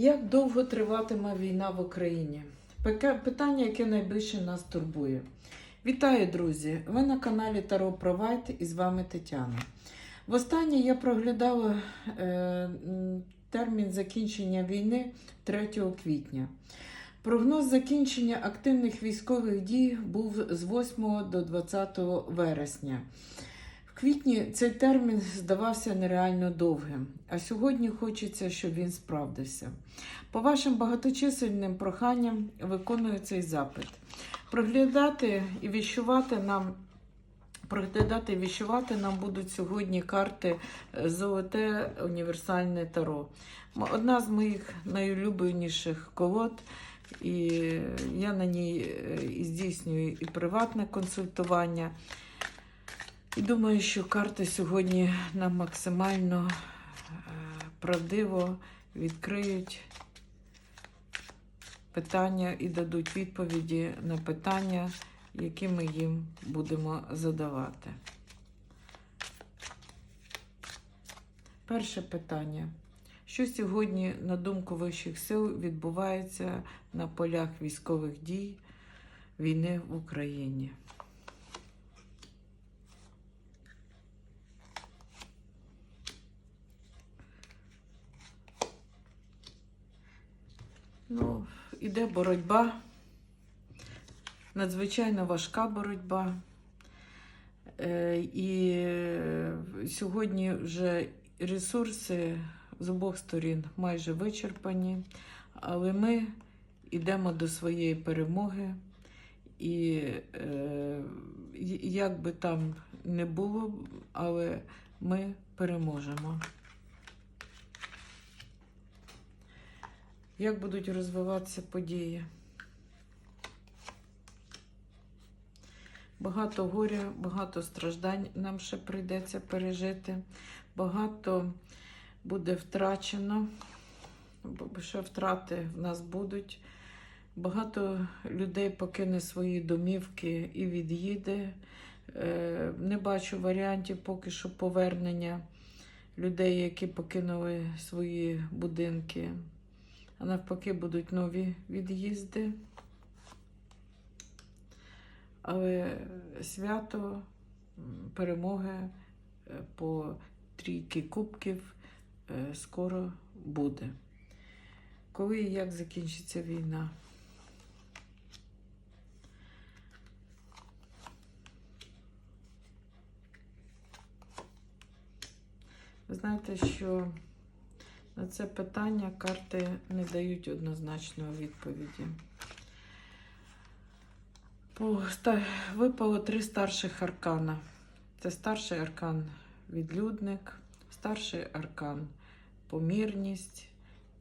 Як довго триватиме війна в Україні? Питання, яке найбільше нас турбує. Вітаю, друзі! Ви на каналі Таро Провайт і з вами Тетяна. Востаннє я проглядала е, термін закінчення війни 3 квітня. Прогноз закінчення активних військових дій був з 8 до 20 вересня. Квітні цей термін здавався нереально довгим, а сьогодні хочеться, щоб він справдився. По вашим багаточисельним проханням виконую цей запит. Проглядати і віщувати нам. Проглядати і віщувати нам будуть сьогодні карти е, Золоте універсальне таро. Одна з моїх найулюбленіших колод, і я на ній е, і здійснюю і приватне консультування. І думаю, що карти сьогодні нам максимально е, правдиво відкриють питання і дадуть відповіді на питання, які ми їм будемо задавати. Перше питання. Що сьогодні, на думку вищих сил, відбувається на полях військових дій війни в Україні? Ну, іде боротьба, надзвичайно важка боротьба. Е, І сьогодні вже ресурси з обох сторін майже вичерпані, але ми йдемо до своєї перемоги. І е, і- як би там не було, але ми переможемо. Як будуть розвиватися події? Багато горя, багато страждань нам ще прийдеться пережити. Багато буде втрачено, бо ще втрати в нас будуть. Багато людей покине свої домівки і від'їде. Е, Не бачу варіантів поки що повернення людей, які покинули свої будинки. А навпаки, будуть нові від'їзди. Але свято перемоги е, по трійки кубків е, скоро буде. Коли і як закінчиться війна? Ви знаєте, що на це питання карти не дають однозначної відповіді. По, випало три старших аркана. Це старший аркан відлюдник, старший аркан помірність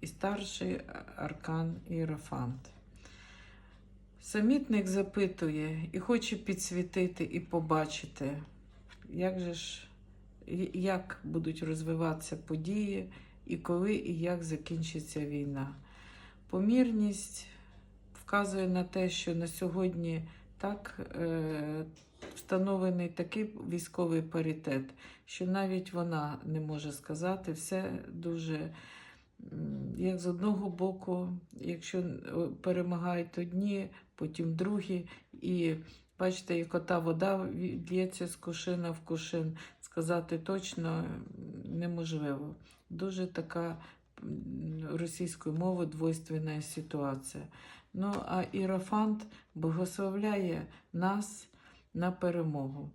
і старший аркан іерофант. Самітник запитує і хоче підсвітити і побачити, як же ж як будуть розвиватися події, і коли і як закінчиться війна. Помірність вказує на те, що на сьогодні так е, встановлений такий військовий паритет, що навіть вона не може сказати все дуже. Як з одного боку, якщо перемагають одні, потім другі, і бачите, як ота вода лється з кушина в кушин, сказати точно неможливо. Дуже така російською мовою двойственна ситуація. Ну, а Ірофант благословляє нас на перемогу.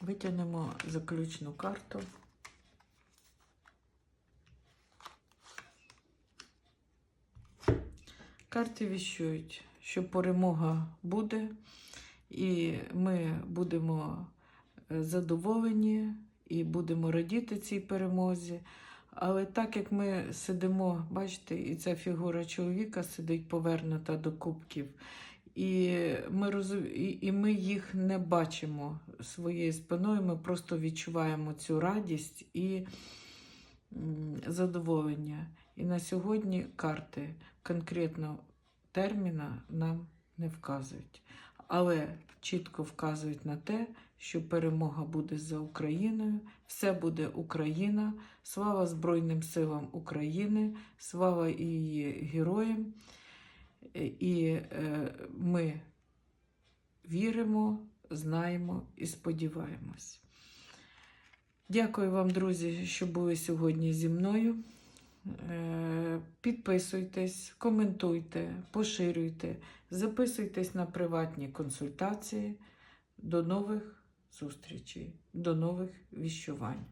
Витягнемо заключну карту. Карти віщують, що перемога буде, і ми будемо задоволені і будемо радіти цій перемозі. Але так як ми сидимо, бачите, і ця фігура чоловіка сидить повернута до кубків, і ми, розу... і, і ми їх не бачимо своєю спиною, ми просто відчуваємо цю радість і задоволення. І на сьогодні карти конкретно терміна нам не вказують, але чітко вказують на те, що перемога буде за Україною. Все буде Україна. Слава Збройним силам України, слава її героям. Е, І е, ми віримо, знаємо і сподіваємось. Дякую вам, друзі, що були сьогодні зі мною. Е, Підписуйтесь, коментуйте, поширюйте, записуйтесь на приватні консультації. До нових зустрічей, до нових віщувань.